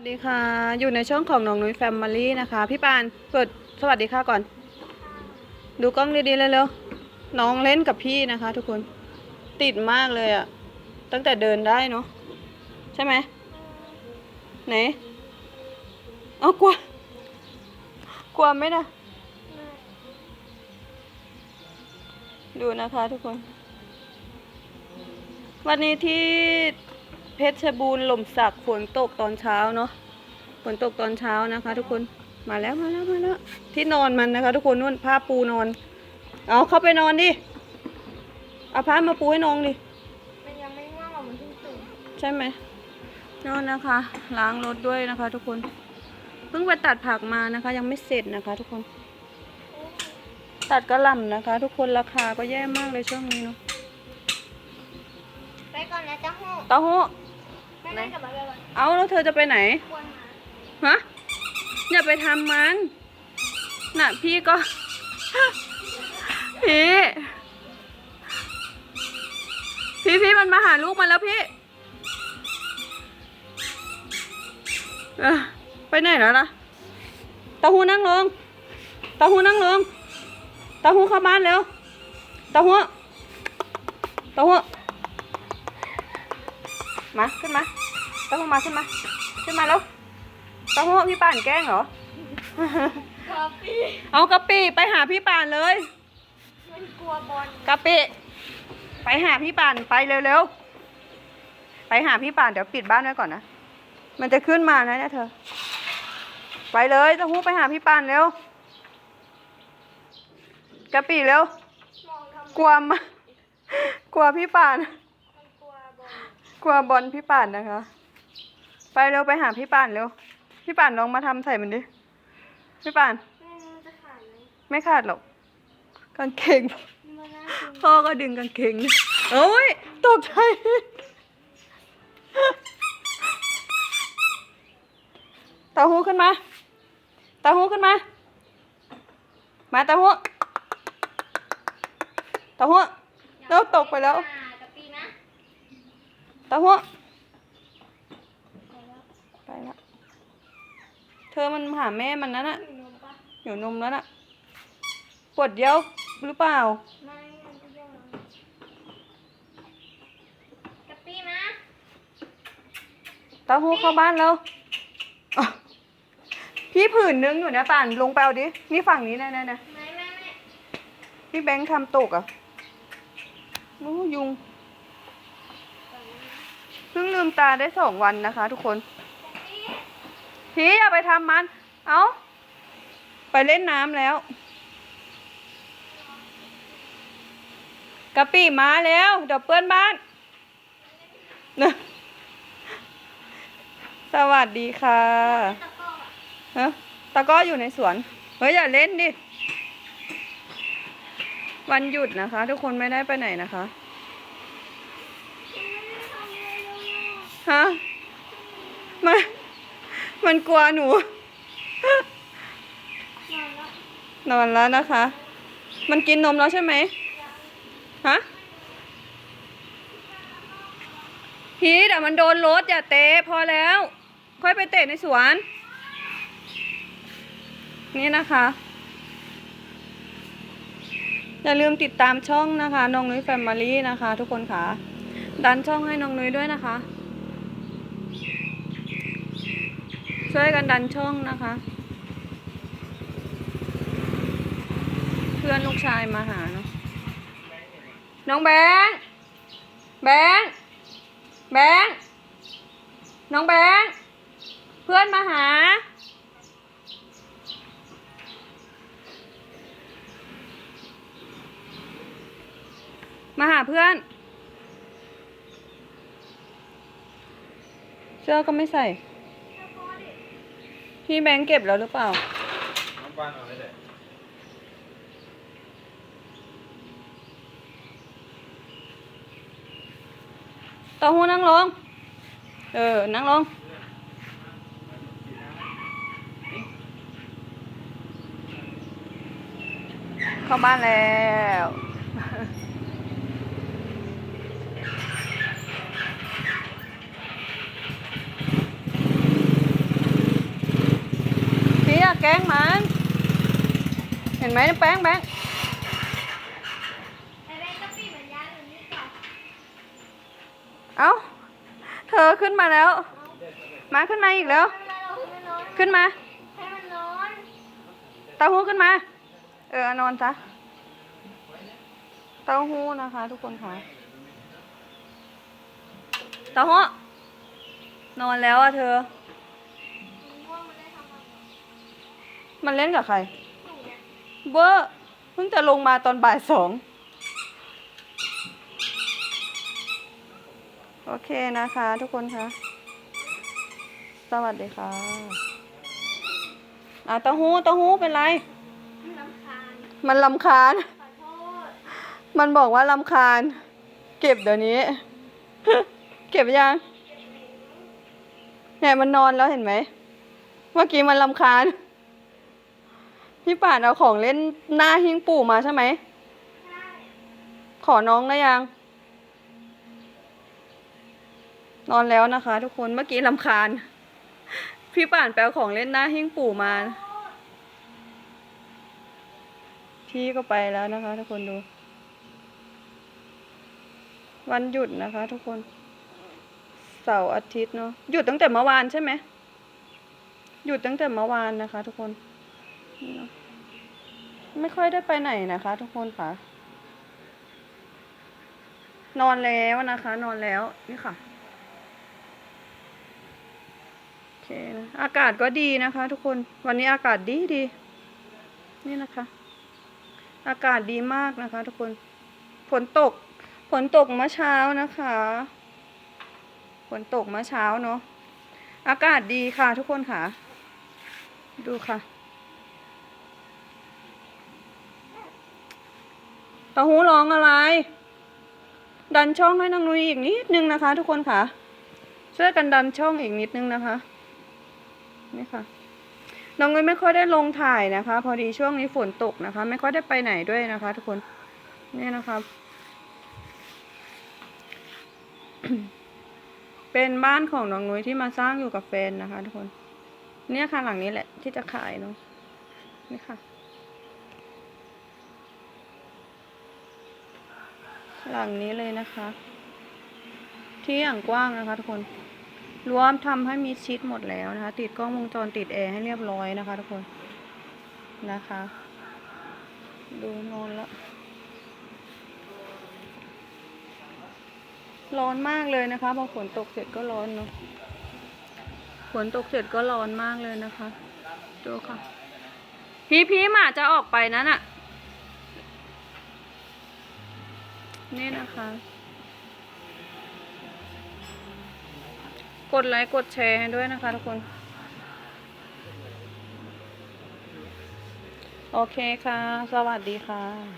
วัสดีค่ะ อยู่ในช่องของน้องนุ้ยแฟมิลี่นะคะ พี่ปานเปิดสวัสดีค่ะก่อน ดูกล้องดีๆเลยเร็วน้องเล่นกับพี่นะคะ ทุกคนติดมากเลยอะตั้งแต่เดินได้เนาะใช่ไหมไหนเอากลัวกลัวไหมนะดูนะคะทุกคน วันนี้ที่ เพชรบูรณ์หล่มสักฝนตกตอนเช้าเนาะฝนตกตอนเช้านะคะ ทุกคนมาแล้วมาแล้วมาแล้วที่นอนมันนะคะ ทุกคนนู่นผ้าปูนอน เอาเข้าไปนอนดิเอาผ้ามาปูให้น้องดิมันยังไม่ง่วงหรอกมันเพิ่งตื่นใช่ไหมนอนนะคะ ล้างรถด้วยนะคะ ทุกคนเพิ่งไปตัดผักมานะคะ ยังไม่เสร็จนะคะ ทุกคน ตัดกระหล่ำนะคะ ทุกคนราคาก็แย่มากเลยช่วงนี้เนาะไปก่อนนะเจ้าหู้เต้าหู้ ไปก่อนเอาแล้วเธอจะไปไหนฮะอย่าไปทำมันน่ะพี่ก็ พี่ พี่พี่มันมาหาลูกมันแล้วพี่ไปไหนแล้วล่ะตาหูนั่งลงตาหูนั่งลงตาหูเข้าบ้านเร็วตาหูตาหูมา ขึ้นมา เตาหูมาขึ้นมา ขึ้นมาแล้วเตาหูพี่ป่านแกล้งเหรอกาปี้เอากะปิไปหาพี่ป่านเลยมันกลัวบอลกะปิไปหาพี่ป่านไปเร็วๆ ไปหาพี่ป่านเดี๋ยวปิดบ้านไว้ก่อนนะ มันจะขึ้นมานะเนี่ยเธอ ไปเลยเตะหูไปหาพี่ป่านเร็วกะปิเร็วมองทำไมกลัวมากกลัวพี่ป่านมันกลัวบอลกลัวบอลพี่ป่านนะคะ ไปเร็วไปหาพี่ป่านเร็ว พี่ป่านลองมาทำใส่มันดิ พี่ป่านแม่มันจะขาดไหมไม่ขาดหรอก กางเกง มันน่ากินพ่อก็ดึงกางเกงนะโอ้ยตกใจ เตาหูขึ้นมา เตาหูขึ้นมา มาเตาหูเตาหูแล้วตกไปแล้ว อ่ากะปี้นะเตาหูไปแล้วไป แล้ว เธอมันหาแม่มันนั่นน่ะถึงนมปะอยู่นมแล้วน่ะปวดเยี่ยวหรือเปล่าไม่มันจะยังกะปี้มาเต้าหู้เข้าบ้านแล้วอะพี่ผื่นนึงอยู่นะป่านลงไปเอาดิ นี่ฝั่งนี้นะนะนะไม่ไม่ไม่พี่แบงค์ทำตกอะโอ้ยุง เพิ่งลืมตาได้สองวันนะคะทุกคนกะปี้ พี่อย่าไปทำมัน เอาไปเล่นน้ำแล้วกะปิมาแล้วเดี๋ยวเปื้อนบ้านนะสวัสดีค่ะตะกร้อะฮะตะก้ออยู่ในสวน เฮ้ยอย่าเล่นดิ วันหยุดนะคะ ทุกคนไม่ได้ไปไหนนะคะ ฮะมัน มันกลัวหนู นอนแล้วนะคะ มันกินนมแล้วใช่ไหมฮะพีทอะมันโดนรถอย่าเตะพอแล้ว ค่อยไปเตะในสวน นี่นะคะ อย่าลืมติดตามช่องนะคะ น้องนุ้ยแฟมิลี่นะคะ ทุกคนค่ะ ดันช่องให้น้องนุ้ยด้วยนะคะ ช่วยกันดันช่องนะคะ เพื่อนลูกชายมาหาเนาะน้องแบงแบงแบงน้องแบงเพื่อนมาหา มาหาเพื่อนเสื้อก็ไม่ใส่ พี่แบงค์เก็บแล้วหรือเปล่า น้ำปลาหน่อยเลยเต้าหู้นั่งลง เออ นั่งลง เข้าบ้านแล้ว แกงมัน เห็นไหมแป้งแป้งไอ้แม่กะปิเหมือนยาหรือนี่ก่อนเอ้า เธอขึ้นมาแล้ว มาขึ้นมาอีกแล้ว ขึ้นมาเต้าหู้ขึ้นมา เออนอนซะ เต้าหู้นะคะทุกคนค่ะ เต้าหู้นอนแล้วอะเธอ มันง่วงมันได้ทำอะไร มันเล่นกับใครหนูเนี่ยเบอร์เพิ่งจะลงมาตอนบ่ายสอง โอเคนะคะทุกคนคะ สวัสดีค่ะอะเต้าหู้เต้าหู้เป็นไร มันรำคาญมันลำคาญขอโทษมันบอกว่าลำคาญ เก็บเดี๋ยวนี้ เก็บยังเนี่ยมันนอนแล้วเห็นไหม เมื่อกี้มันลำคาญ พี่ป่านเอาของเล่นหน้าหิ้งปู่มาใช่ไหมใช่ขอน้องได้ยัง นอนแล้วนะคะ ทุกคน เมื่อกี้ลำคาญ พี่ป่านแปลของเล่นหน้าหิ้งปู่มา พี่ก็ไปแล้วนะคะ ทุกคนดู วันหยุดนะคะ ทุกคน เสาร์อาทิตย์เนาะ หยุดตั้งแต่เมื่อวานใช่ไหม หยุดตั้งแต่เมื่อวานนะคะ ทุกคน นี่เนอะไม่ค่อยได้ไปไหนนะคะ ทุกคนค่ะ นอนแล้วนะคะ นอนแล้วนี่ค่ะโอเคนะอากาศก็ดีนะคะ ทุกคนวันนี้อากาศดีดีนี่นะคะ อากาศดีมากนะคะ ทุกคนฝนตกฝนตกเมื่อเช้านะคะฝนตกเมื่อเช้าเนาะอากาศดีค่ะ ทุกคนค่ะ ดูค่ะ เตาหูร้องอะไร ดันช่องให้นางนุยอีกนิดนึงนะคะ ทุกคนค่ะช่วยกันดันช่องอีกนิดนึงนะคะนี่ค่ะน้องนุ้ยไม่ค่อยได้ลงถ่ายนะคะ พอดีช่วงนี้ฝนตกนะคะ ไม่ค่อยได้ไปไหนด้วยนะคะ ทุกคนนี่นะคะเป็นบ้านของน้องนุ้ยที่มาสร้างอยู่กับแฟนนะคะ ทุกคน เนี่ยค่ะหลังนี้แหละที่จะขายเนาะนี่ค่ะ หลังนี้เลยนะคะ ที่อย่างกว้างนะคะทุกคนรวมทำให้มีชิดหมดแล้วนะคะ ติดกล้องวงจรติดแอร์ให้เรียบร้อยนะคะ ทุกคนนะคะ ดูนอนล้วร้อนมากเลยนะคะพอฝนตกเสร็จก็ร้อนเนาะฝนตกเสร็จก็ร้อนมากเลยนะคะดูค่ะ พี่พี่หมาจะออกไปนั้นอะ นี่นะคะ กดไลค์กดแชร์ให้ด้วยนะคะทุกคน โอเคค่ะ สวัสดีค่ะ